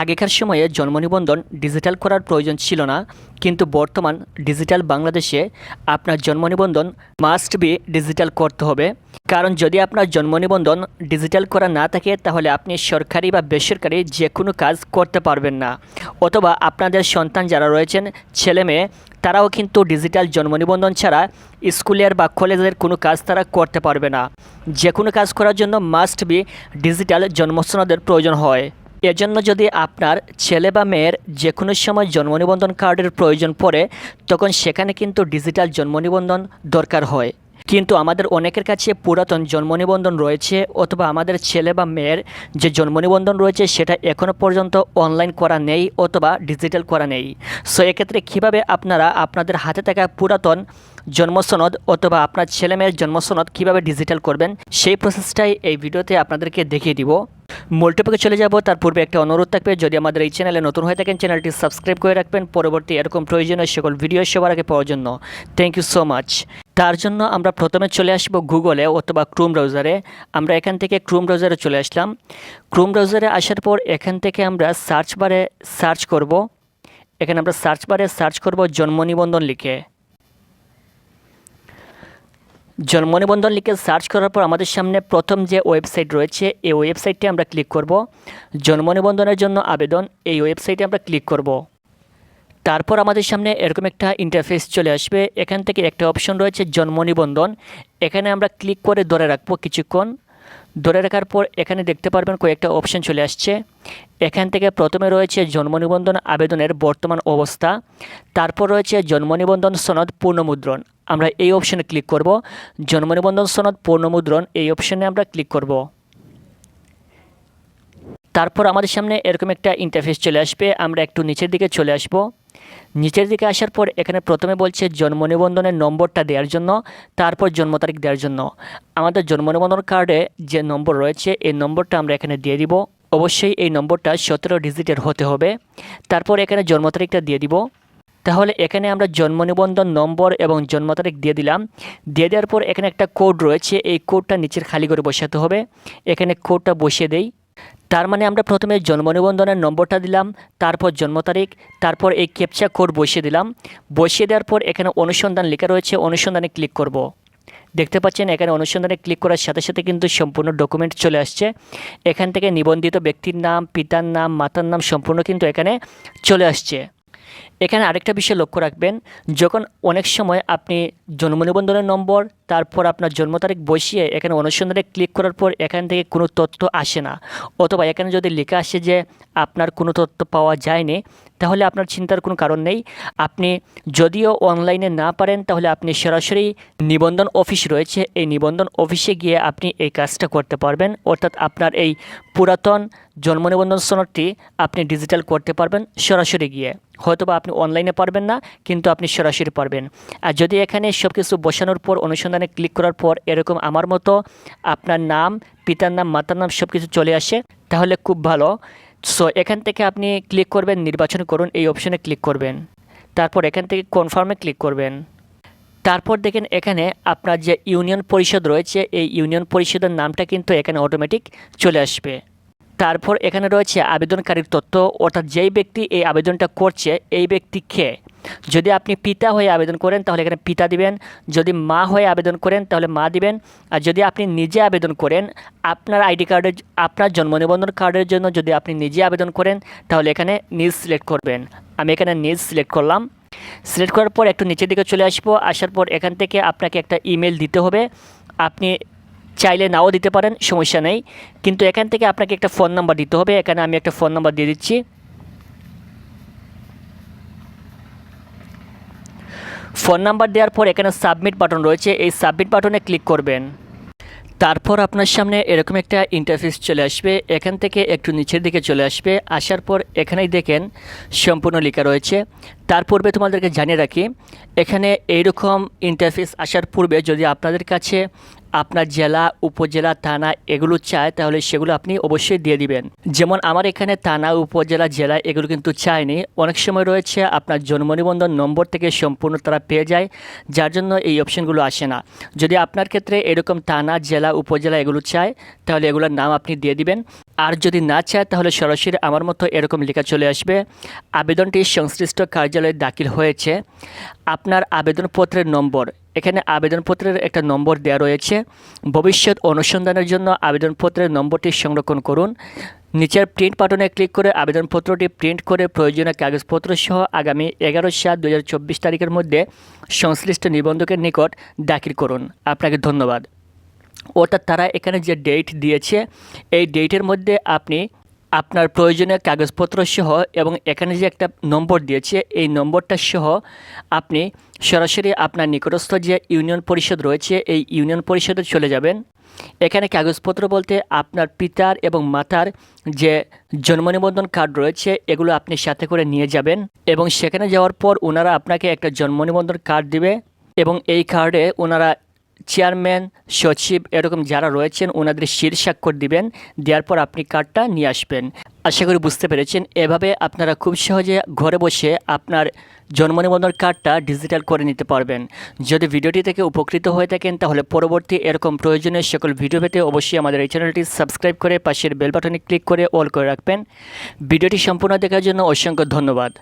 আগেকার সময়ে জন্ম নিবন্ধন ডিজিটাল করার প্রয়োজন ছিল না, কিন্তু বর্তমান ডিজিটাল বাংলাদেশে আপনার জন্ম নিবন্ধন মাস্ট বি ডিজিটাল করতে হবে। কারণ যদি আপনার জন্ম নিবন্ধন ডিজিটাল করা না থাকে, তাহলে আপনি সরকারি বা বেসরকারি যে কোনো কাজ করতে পারবেন না। অথবা আপনাদের সন্তান যারা রয়েছেন, ছেলে মেয়ে, তারাও কিন্তু ডিজিটাল জন্ম নিবন্ধন ছাড়া স্কুলের বা কলেজের কোনো কাজ তারা করতে পারবে না। যে কোনো কাজ করার জন্য মাস্ট বি ডিজিটাল জন্মসনদের প্রয়োজন হয়। এজন্য যদি আপনার ছেলে বা মেয়ের যে কোনো সময় জন্ম নিবন্ধন কার্ডের প্রয়োজন পড়ে, তখন সেখানে কিন্তু ডিজিটাল জন্ম নিবন্ধন দরকার হয়। কিন্তু আমাদের অনেকের কাছে পুরাতন জন্ম নিবন্ধন রয়েছে অথবা আমাদের ছেলে বা মেয়ের যে জন্ম নিবন্ধন রয়েছে সেটা এখনও পর্যন্ত অনলাইন করা নেই অথবা ডিজিটাল করা নেই। সো এক্ষেত্রে কীভাবে আপনারা আপনাদের হাতে থাকা পুরাতন জন্মসনদ অথবা আপনার ছেলে মেয়ের জন্মসনদ কীভাবে ডিজিটাল করবেন, সেই প্রসেসটাই এই ভিডিওতে আপনাদেরকে দেখিয়ে দিব। মূল চলে যাব, তার পূর্বে একটা অনুরোধ থাকবে, যদি আমাদের এই চ্যানেলে নতুন হয়ে থাকেন, চ্যানেলটি সাবস্ক্রাইব করে রাখবেন, পরবর্তী এরকম প্রয়োজনীয় সকল ভিডিও সবার আগে পাওয়ার জন্য। থ্যাংক ইউ সো মাচ তার জন্য আমরা প্রথমে চলে আসব গুগলে অথবা ক্রোম ব্রাউজারে আমরা এখান থেকে ক্রোম ব্রাউজারে চলে আসলাম। ক্রোম ব্রাউজারে আসার পর এখান থেকে আমরা সার্চ বারে সার্চ করব। এখানে আমরা সার্চ বারে সার্চ করব জন্ম নিবন্ধন লিখে। জন্ম নিবন্ধন লিখে সার্চ করার পর আমাদের সামনে প্রথম যে ওয়েবসাইট রয়েছে, এই ওয়েবসাইটটি আমরা ক্লিক করব। জন্ম নিবন্ধনের জন্য আবেদন, এই ওয়েবসাইটে আমরা ক্লিক করব। তারপর আমাদের সামনে এরকম একটা ইন্টারফেস চলে আসবে। এখান থেকে একটা অপশন রয়েছে জন্ম নিবন্ধন এখানে আমরা ক্লিক করে ধরে রাখব কিছুক্ষণ। ধরে রাখার পর এখানে দেখতে পারবেন কয়েকটা অপশন চলে আসছে। এখান থেকে প্রথমে রয়েছে জন্ম নিবন্ধন আবেদনের বর্তমান অবস্থা। তারপর রয়েছে জন্ম নিবন্ধন সনদ পূর্ণমুদ্রণ আমরা এই অপশনে ক্লিক করব। জন্ম নিবন্ধন সনদ পূর্ণমুদ্রণ এই অপশনে আমরা ক্লিক করব। তারপর আমাদের সামনে এরকম একটা ইন্টারফেস চলে আসবে। আমরা একটু নিচের দিকে চলে আসব। নিচের দিকে আসার পর এখানে প্রথমে বলছে জন্ম নিবন্ধনের নম্বরটা দেওয়ার জন্য, তারপর জন্ম তারিখ দেওয়ার জন্য। আমাদের জন্ম নিবন্ধন কার্ডে যে নম্বর রয়েছে, এই নম্বরটা আমরা এখানে দিয়ে দিব। অবশ্যই এই নম্বরটা সতেরো ডিজিটের হতে হবে। তারপর এখানে জন্ম তারিখটা দিয়ে দিব। তাহলে এখানে আমরা জন্ম নিবন্ধন নম্বর এবং জন্ম তারিখ দিয়ে দিলাম। দিয়ে দেওয়ার পর এখানে একটা কোড রয়েছে, এই কোডটা নিচের খালি করে বসাতে হবে। এখানে কোডটা বসিয়ে দেই। তার মানে আমরা প্রথমে জন্ম নিবন্ধনের নম্বরটা দিলাম, তারপর জন্ম তারিখ, তারপর এই ক্যাপচা কোড বসিয়ে দিলাম। বসিয়ে দেওয়ার পর এখানে অনুসন্ধান লেখা রয়েছে, অনুসন্ধানে ক্লিক করব। দেখতে পাচ্ছেন এখানে অনুসন্ধানে ক্লিক করার সাথে সাথে কিন্তু সম্পূর্ণ ডকুমেন্ট চলে আসছে। এখান থেকে নিবন্ধিত ব্যক্তির নাম, পিতার নাম, মাতার নাম সম্পূর্ণ কিন্তু এখানে চলে আসছে। এখানে আরেকটা বিষয় লক্ষ্য রাখবেন, যখন অনেক সময় আপনি জন্ম নিবন্ধনের নম্বর তারপর আপনার জন্ম তারিখ বসিয়ে এখানে অনুসন্ধানে ক্লিক করার পর এখান থেকে কোনো তথ্য আসে না। অথবা এখানে যদি লেখা আসে যে আপনার কোনো তথ্য পাওয়া যায়নি, তাহলে আপনার চিন্তার কোনো কারণ নেই। আপনি যদিও অনলাইনে না পারেন, তাহলে আপনি সরাসরি নিবন্ধন অফিস রয়েছে। এই নিবন্ধন অফিসে গিয়ে আপনি এই কাজটা করতে পারবেন। অর্থাৎ আপনার এই পুরাতন জন্ম নিবন্ধন সনদটি আপনি ডিজিটাল করতে পারবেন সরাসরি গিয়ে। হয়তোবা আপনি অনলাইনে পারবেন না, কিন্তু আপনি সরাসরি পারবেন। আর যদি এখানে সব কিছু বসানোর পর অনুসন্ধানে ক্লিক করার পর এরকম আমার মতো আপনার নাম, পিতার নাম, মাতার নাম সব কিছু চলে আসে, তাহলে খুব ভালো। সো এখান থেকে আপনি ক্লিক করবেন, নির্বাচন করুন, এই অপশনে ক্লিক করবেন। তারপর এখান থেকে কনফার্মে ক্লিক করবেন। তারপর দেখেন এখানে আপনার যে ইউনিয়ন পরিষদ রয়েছে, এই ইউনিয়ন পরিষদের নামটা কিন্তু এখানে অটোমেটিক চলে আসবে। তারপর এখানে রয়েছে আবেদনকারীর তথ্য, অর্থাৎ যেই ব্যক্তি এই আবেদনটা করছে, এই ব্যক্তি কে? যদি আপনি পিতা হয়ে আবেদন করেন, তাহলে এখানে পিতা দিবেন। যদি মা হয়ে আবেদন করেন, তাহলে মা দিবেন। আর যদি আপনি নিজে আবেদন করেন, আপনার আইডি কার্ডের আপনার জন্ম নিবন্ধন কার্ডের জন্য যদি আপনি নিজে আবেদন করেন, তাহলে এখানে নিজ সিলেক্ট করবেন। আমি এখানে নিজ সিলেক্ট করলাম। সিলেক্ট করার পর একটু নিচের দিকে চলে আসব। আসার পর এখান থেকে আপনাকে একটা ইমেল দিতে হবে। আপনি চাইলে নাও দিতে পারেন, সমস্যা নেই। কিন্তু এখান থেকে আপনাকে একটা ফোন নাম্বার দিতে হবে। এখানে আমি একটা ফোন নাম্বার দিয়ে দিচ্ছি। ফোন নাম্বার দেওয়ার পর এখানে সাবমিট বাটন রয়েছে। এই সাবমিট বাটনে ক্লিক করবেন। তারপর আপনার সামনে এরকম একটা ইন্টারফেস চলে আসবে। এখান থেকে একটু নিচের দিকে চলে আসবে। আসার পর এখানেই দেখেন সম্পূর্ণ লেখা রয়েছে। তার পূর্বে তোমাদেরকে জানিয়ে রাখি, এখানে এইরকম ইন্টারফেস আসার পূর্বে যদি আপনাদের কাছে আপনার জেলা, উপজেলা, থানা এগুলো চায়, তাহলে সেগুলো আপনি অবশ্যই দিয়ে দিবেন। যেমন আমার এখানে থানা, উপজেলা, জেলা এগুলো কিন্তু চায়নি। অনেক সময় রয়েছে আপনার জন্ম নিবন্ধন নম্বর থেকে সম্পূর্ণ তারা পেয়ে যায়, যার জন্য এই অপশনগুলো আসে না। যদি আপনার ক্ষেত্রে এরকম থানা, জেলা, উপজেলা এগুলো চায়, তাহলে এগুলোর নাম আপনি দিয়ে দিবেন। আর যদি না চায়, তাহলে সরাসরি আমার মতো এরকম লেখা চলে আসবে। আবেদনটি সংশ্লিষ্ট কার্যালয়ে দাখিল হয়েছে। আপনার আবেদনপত্রের নম্বর এখানে আবেদনপত্রের একটা নম্বর দেওয়া রয়েছে। ভবিষ্যৎ অনুসন্ধানের জন্য আবেদনপত্রের নম্বরটি সংরক্ষণ করুন। নিচের প্রিন্ট বাটনে ক্লিক করে আবেদনপত্রটি প্রিন্ট করে প্রয়োজনীয় কাগজপত্র সহ আগামী এগারো সাত দু তারিখের মধ্যে সংশ্লিষ্ট নিবন্ধকের নিকট দাখিল করুন। আপনাকে ধন্যবাদ। অর্থাৎ তারা এখানে যে ডেট দিয়েছে, এই ডেটের মধ্যে আপনি আপনার প্রয়োজনীয় কাগজপত্র সহ এবং এখানে যে একটা নম্বর দিয়েছে, এই নম্বরটা সহ আপনি সরাসরি আপনার নিকটস্থ যে ইউনিয়ন পরিষদ রয়েছে, এই ইউনিয়ন পরিষদে চলে যাবেন। এখানে কাগজপত্র বলতে আপনার পিতার এবং মাতার যে জন্ম নিবন্ধন কার্ড রয়েছে, এগুলো আপনি সাথে করে নিয়ে যাবেন এবং সেখানে যাওয়ার পর ওনারা আপনাকে একটা জন্ম নিবন্ধন কার্ড দিবে এবং এই কার্ডে ওনারা চেয়ারম্যান, সচিব এরকম যারা রয়েছেন, ওনাদের শির স্বাক্ষর দিবেন, দেওয়ার পর আপনি কার্ডটা নিয়ে আসবেন। আশা করি বুঝতে পেরেছেন। এভাবে আপনারা খুব সহজে ঘরে বসে আপনার জন্ম নিবন্ধন কার্ডটা ডিজিটাল করে নিতে পারবেন। যদি ভিডিওটি থেকে উপকৃত হয়ে থাকেন, তাহলে পরবর্তী এরকম প্রয়োজনীয় সকল ভিডিও পেতে অবশ্যই আমাদের এই চ্যানেলটি সাবস্ক্রাইব করে পাশের বেল বাটনে ক্লিক করে অল করে রাখবেন। ভিডিওটি সম্পূর্ণ দেখার জন্য অসংখ্য ধন্যবাদ।